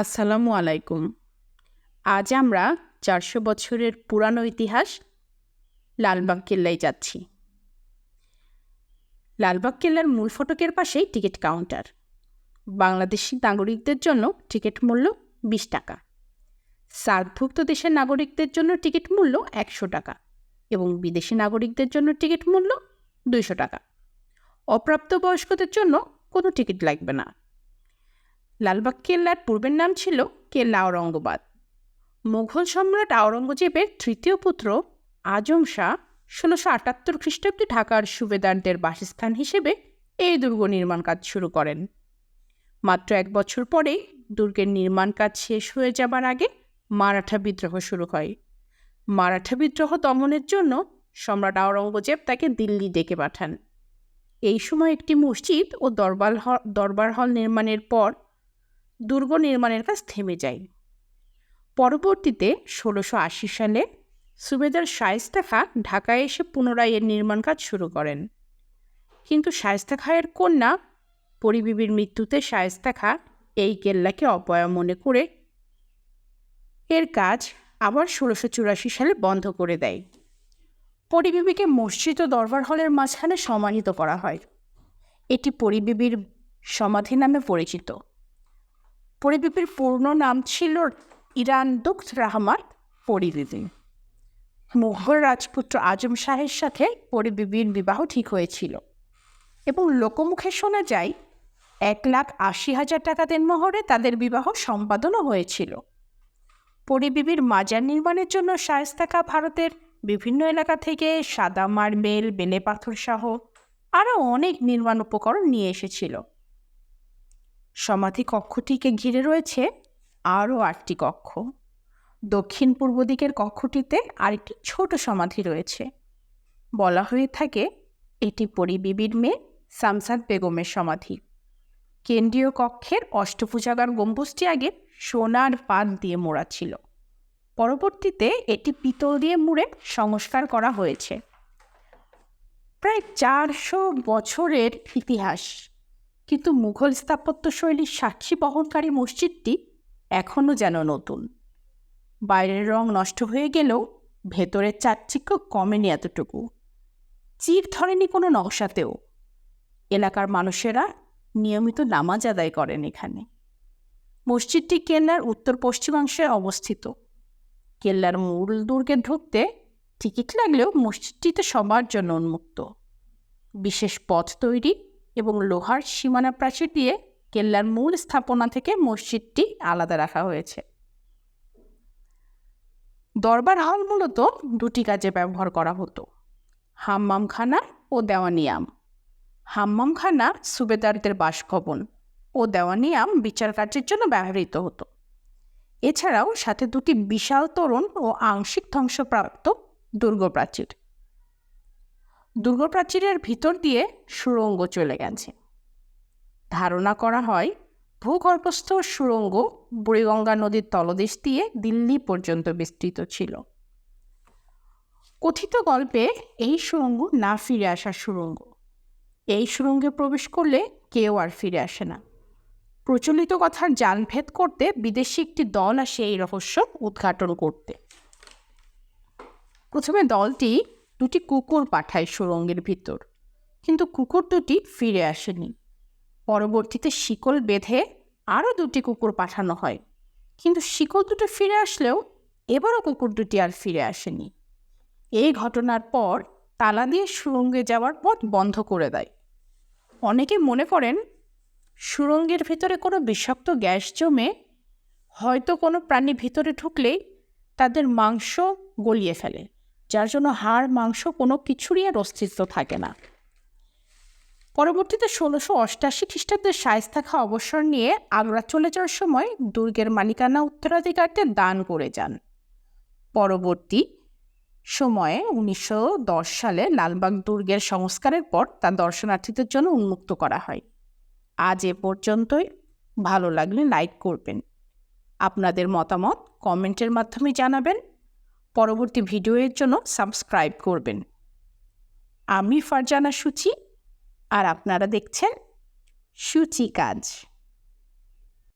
আসসালামু আলাইকুম। আজ আমরা চারশো বছরের পুরানো ইতিহাস লালবাগ কেল্লায় যাচ্ছি। লালবাগ কেল্লার মূল ফটকের পাশেই টিকিট কাউন্টার। বাংলাদেশি নাগরিকদের জন্য টিকিট মূল্য বিশ টাকা। সার্কভুক্ত দেশের নাগরিকদের জন্য টিকিট মূল্য একশো টাকা এবং বিদেশি নাগরিকদের জন্য টিকিট মূল্য দুইশো টাকা। অপ্রাপ্তবয়স্কদের জন্য কোনো টিকিট লাগবে না। লালবাগ কেল্লার পূর্বের নাম ছিল কেল্লা আওরঙ্গবাদ মুঘল সম্রাট আওরঙ্গজেবের তৃতীয় পুত্র আজম শাহ ষোলোশো আটাত্তর খ্রিস্টাব্দে ঢাকার সুবেদারদের বাসস্থান হিসেবে এই দুর্গ নির্মাণ কাজ শুরু করেন। মাত্র এক বছর পরেই দুর্গের নির্মাণ কাজ শেষ হয়ে যাবার আগে মারাঠা বিদ্রোহ শুরু হয়। মারাঠা বিদ্রোহ দমনের জন্য সম্রাট আওরঙ্গজেব তাকে দিল্লি ডেকে পাঠান। এই সময় একটি মসজিদ ও দরবার হল দরবার হল নির্মাণের পর দুর্গ নির্মাণের কাজ থেমে যায়। পরবর্তীতে ষোলোশো আশি সালে সুবেদার শায়েস্তা খা ঢাকায় এসে পুনরায় এর নির্মাণ কাজ শুরু করেন। কিন্তু শায়েস্তা খায়ের কন্যা পরিবিবির মৃত্যুতে শায়েস্তা খা এই কেল্লাকে অপয়া মনে করে এর কাজ আবার ষোলোশো চুরাশি সালে বন্ধ করে দেয়। পরিবিবিকে মসজিদ ও দরবার হলের মাঝখানে সমাহিত করা হয়। এটি পরিবিবির সমাধি নামে পরিচিত। পরিবিবির পূর্ণ নাম ছিল ইরান দুঃখ রাহমাত পরিবিবি মুঘল রাজপুত্র আজম শাহের সাথে পরিবিবির বিবাহ ঠিক হয়েছিল। এবং লোকমুখে শোনা যায়, এক লাখ আশি হাজার টাকা দেনমোহরে তাদের বিবাহ সম্পাদনও হয়েছিল। পরিবিবির মাজার নির্মাণের জন্য শায়েস্তাকা ভারতের বিভিন্ন এলাকা থেকে সাদা মার্বেল বেলে পাথর সহ আরও অনেক নির্মাণ উপকরণ নিয়ে এসেছিল। সমাধি কক্ষটিকে ঘিরে রয়েছে আরও আটটি কক্ষ। দক্ষিণ পূর্ব দিকের কক্ষটিতে আরেকটি ছোট সমাধি রয়েছে। বলা হয়ে থাকে এটি পরিবিবির মেয়ে সামসাদ বেগমের সমাধি। কেন্দ্রীয় কক্ষের অষ্টভুজাগার গম্বুজটি আগে সোনার পাত দিয়ে মোড়া ছিল। পরবর্তীতে এটি পিতল দিয়ে মুড়ে সংস্কার করা হয়েছে। প্রায় চারশো বছরের ইতিহাস কিন্তু মুঘল স্থাপত্যশৈলীর সাক্ষী বহনকারী মসজিদটি এখনও যেন নতুন। বাইরের রং নষ্ট হয়ে গেলেও ভেতরের চাকচিক্য কমেনি এতটুকু। চির ধরেনি কোনো নকশাতেও। এলাকার মানুষেরা নিয়মিত নামাজ আদায় করেন এখানে। মসজিদটি কেল্লার উত্তর পশ্চিমাংশে অবস্থিত। কেল্লার মূল দুর্গে ঢুকতে টিকিট লাগলেও মসজিদটিতে সবার জন্য উন্মুক্ত। বিশেষ পথ তৈরি এবং লোহার সীমানা প্রাচীর দিয়ে কেল্লার মূল স্থাপনা থেকে মসজিদটি আলাদা রাখা হয়েছে। দরবার হল মূলত দুটি কাজে ব্যবহার করা হতো হাম্মামখানা ও দেওয়ানিয়াম। হাম্মামখানা সুবেদারদের বাসভবন ও দেওয়ানিয়াম বিচার কার্যের জন্য ব্যবহৃত হতো। এছাড়াও সাথে দুটি বিশাল তরুণ ও আংশিক ধ্বংসপ্রাপ্ত দুর্গ প্রাচীর দুর্গ প্রাচীরের ভিতর দিয়ে সুরঙ্গ চলে গেছে। ধারণা করা হয়, ভূগর্ভস্থ সুরঙ্গ বুড়িগঙ্গা নদীর তলদেশ দিয়ে দিল্লি পর্যন্ত বিস্তৃত ছিল। কথিত গল্পে এই সুরঙ্গ না ফিরে আসার সুরঙ্গ এই সুড়ঙ্গে প্রবেশ করলে কেউ আর ফিরে আসে না। প্রচলিত কথার জালভেদ করতে বিদেশি একটি দল আসে এই রহস্য উদ্ঘাটন করতে। প্রথমে দলটি দুটি কুকুর পাঠায় সুরঙ্গের ভিতর। কিন্তু কুকুর দুটি ফিরে আসেনি। পরবর্তীতে শিকল বেঁধে আরও দুটি কুকুর পাঠানো হয়। কিন্তু শিকল দুটো ফিরে আসলেও এবারও কুকুর দুটি আর ফিরে আসেনি। এই ঘটনার পর তালা দিয়ে সুরঙ্গে যাওয়ার পথ বন্ধ করে দেয়। অনেকে মনে করেন, সুরঙ্গের ভিতরে কোনো বিষাক্ত গ্যাস জমে হয়তো কোনো প্রাণী ভিতরে ঢুকলেই তাদের মাংস গলিয়ে ফেলে। যার জন্য হাড়, মাংস কোনো কিছুরই আর অস্তিত্ব থাকে না। পরবর্তীতে ষোলোশো অষ্টাশি খ্রিস্টাব্দে শায়স্তা খা অবসর নিয়ে আগ্রা চলে যাওয়ার সময় দুর্গের মালিকানা উত্তরাধিকারদের দান করে যান। পরবর্তী সময়ে উনিশশো দশ সালে লালবাগ দুর্গের সংস্কারের পর তা দর্শনার্থীদের জন্য উন্মুক্ত করা হয়। আজ এ পর্যন্তই। ভালো লাগলে লাইক করবেন। আপনাদের মতামত কমেন্টের মাধ্যমে জানাবেন। পরবর্তী ভিডিওয়ের জন্য সাবস্ক্রাইব করবেন। আমি ফারজানা সুচি আর আপনারা দেখছেন সুচি কাজ।